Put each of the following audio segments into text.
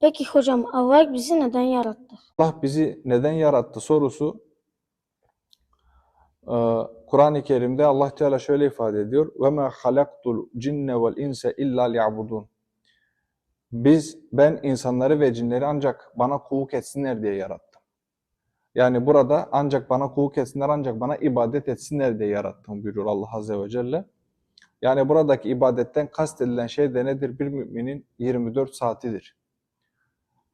Peki hocam Allah bizi neden yarattı? Allah bizi neden yarattı sorusu e, Kur'an-ı Kerim'de Allah Teala şöyle ifade ediyor. Ve ma halaktul cinne vel insa illa liyabudun. Biz ben insanları ve cinleri ancak bana kulluk etsinler diye yarattım. Yani burada ancak bana kulluk etsinler, ancak bana ibadet etsinler diye yarattım buyuruyor Allah Azze ve Celle. Yani buradaki ibadetten kastedilen şey de nedir? Bir müminin 24 saatidir.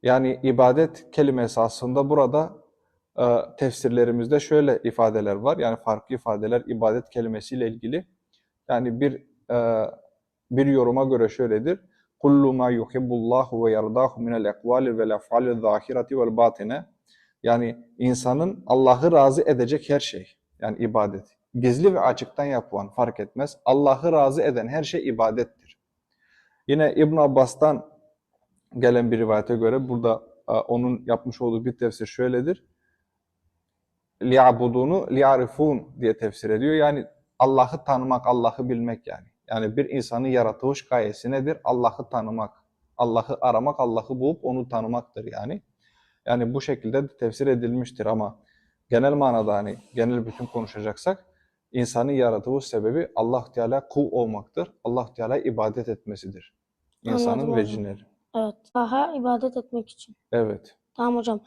Yani ibadet kelimesi aslında burada e, tefsirlerimizde şöyle ifadeler var. Yani farklı ifadeler ibadet kelimesiyle ilgili. Yani bir e, bir yoruma göre şöyledir. Kullu ma yuhibbullahu ve yardahu minel ekvali vel ef'ali zahireti vel batine. Yani insanın Allah'ı razı edecek her şey. Yani ibadet. Gizli ve açıktan yapılan fark etmez. Allah'ı razı eden her şey ibadettir. Yine İbn Abbas'tan gelen bir rivayete göre burada e, onun yapmış olduğu bir tefsir şöyledir. Liyabudunu liyarifun diye tefsir ediyor. Yani Allah'ı tanımak, Allah'ı bilmek yani. Yani bir insanın yaratılış gayesi nedir? Allah'ı tanımak, Allah'ı aramak, Allah'ı bulup onu tanımaktır yani. Yani bu şekilde de tefsir edilmiştir ama genel manada hani genel bütün konuşacaksak insanın yaratılış sebebi Allah Teala kul olmaktır. Allah Teala ibadet etmesidir. İnsanın Anladım ve hocam. Evet. Allah'a ibadet etmek için. Evet. Tamam hocam.